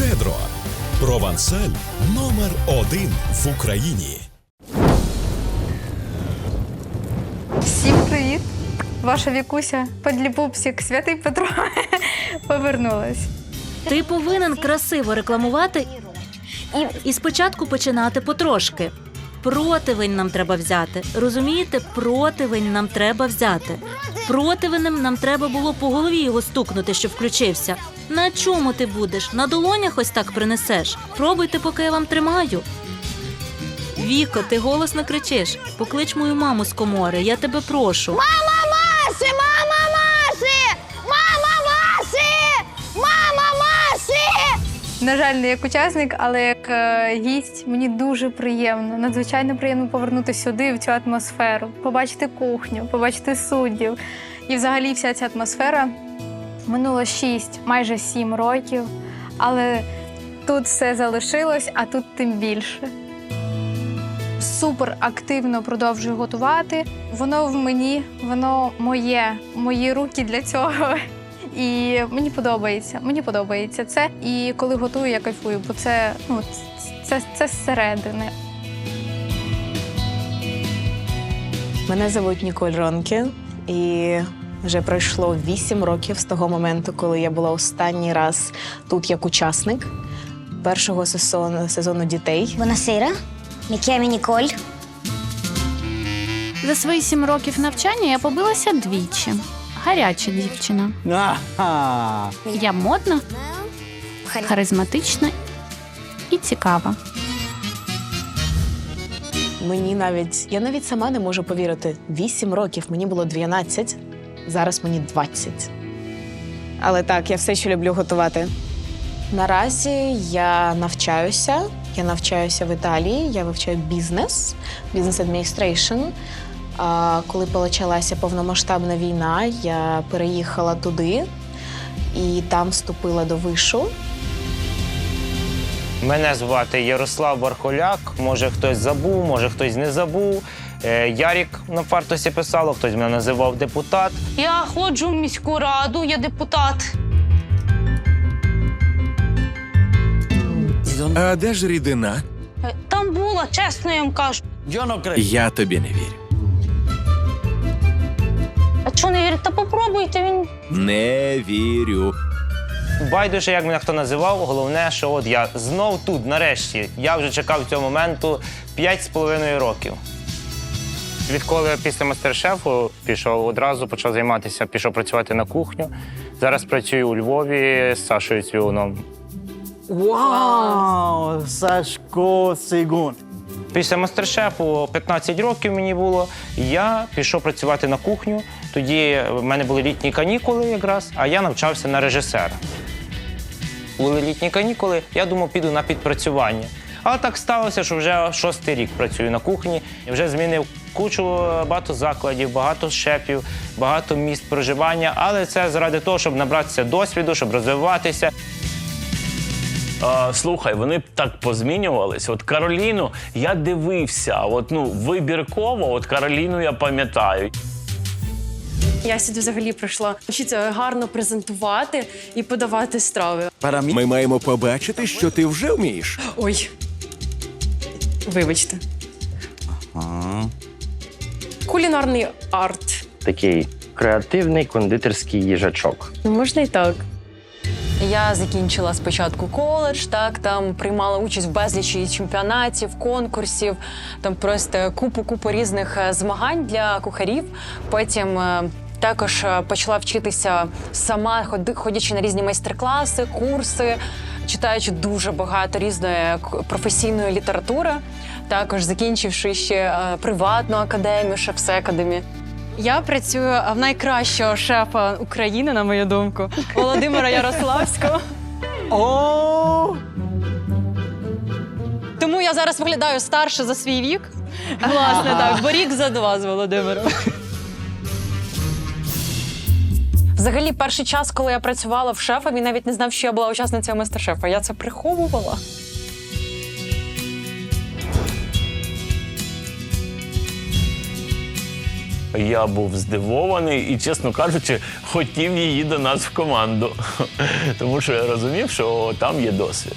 Щедро. Провансаль номер один в Україні. Всім привіт! Ваша Вікуся, подліпупсік, святий Петро повернулась. Ти повинен красиво рекламувати і, і спочатку починати потрошки. Противень нам треба взяти. Розумієте, противень нам треба взяти. Противенем нам треба було по голові його стукнути, щоб включився. На чому ти будеш? На долонях ось так принесеш. Пробуйте, поки я вам тримаю. Віко, ти голосно кричиш. Поклич мою маму з комори, я тебе прошу. Масі, мама Масі! Мама Масі! Мама Масі! На жаль, не як учасник, але як гість мені дуже приємно, надзвичайно приємно повернутися сюди, в цю атмосферу, побачити кухню, побачити суддів. І взагалі вся ця атмосфера минуло 6, майже 7 років, але тут все залишилось, а тут тим більше. Супер активно продовжую готувати. Воно в мені, воно моє, мої руки для цього. І мені подобається. Мені подобається це. І коли готую, я кайфую, бо це ну це, це зсередини. Мене звуть Ніколь Ронке, і вже пройшло вісім років з того моменту, коли я була останній раз тут як учасник першого сезону, сезону дітей. Mi chiami Nicole. За свої сім років навчання я побилася двічі. Гаряча дівчина. Ага. Я модна, харизматична і цікава. Мені навіть я навіть сама не можу повірити. Вісім років мені було 12, зараз мені 20. Але так, я все ще люблю готувати. Наразі я навчаюся. Я навчаюся в Італії, я вивчаю бізнес, бізнес адміністрейшн. Коли почалася повномасштабна війна, я переїхала туди і там вступила до вишу. Мене звати Ярослав Бархоляк. Може хтось забув, може хтось не забув. Е, Ярік на фартусі писало, хтось мене називав депутат. Я ходжу в міську раду, я депутат. А де ж рідина? Е, Там була, чесно я вам кажу. Я тобі не вірю. Чого не вірите? Та попробуйте він. Не вірю. Байдуже, як мене хто називав, головне, що от я знов тут, нарешті. Я вже чекав цього моменту 5 з половиною років. Відколи я після мастер-шефу пішов одразу, почав займатися, пішов працювати на кухню. Зараз працюю у Львові з Сашою Цвігуном. Вау! Сашко Сигун. Після мастер-шефу 15 років мені було. Я пішов працювати на кухню. Тоді в мене були літні канікули якраз, а я навчався на режисера. Були літні канікули, я думав, піду на підпрацювання. Але так сталося, що вже шостий рік працюю на кухні. Вже змінив кучу е, багато закладів, багато шефів, багато місць проживання. Але це заради того, щоб набратися досвіду, щоб розвиватися. А, слухай, вони так позмінювались. От Кароліну я дивився, от ну вибірково, от Кароліну я пам'ятаю. Я сюди взагалі прийшла вчитися гарно презентувати і подавати страви. Ми маємо побачити, що ти вже вмієш. Ой. Вибачте. Кулінарний арт. Такий креативний кондитерський їжачок. Ну, можна і так. Я закінчила спочатку коледж, так там приймала участь в безлічі чемпіонатів, конкурсів, там просто купу купу різних е, змагань для кухарів. Потім е, також е, почала вчитися сама, ходячи на різні майстер-класи, курси, читаючи дуже багато різної професійної літератури. Також закінчивши ще приватну академію, шеф-секадемі. Я працюю в найкращого шефа України, на мою думку, Володимира Ярославського. О! Тому я зараз виглядаю старше за свій вік. Власне, так, бо рік за два з Володимиром. Взагалі, перший час, коли я працювала в шефа, він навіть не знав, що я була учасницею мастер-шефа. Я це приховувала. Я був здивований і, чесно кажучи, хотів її до нас в команду, тому що я розумів, що там є досвід.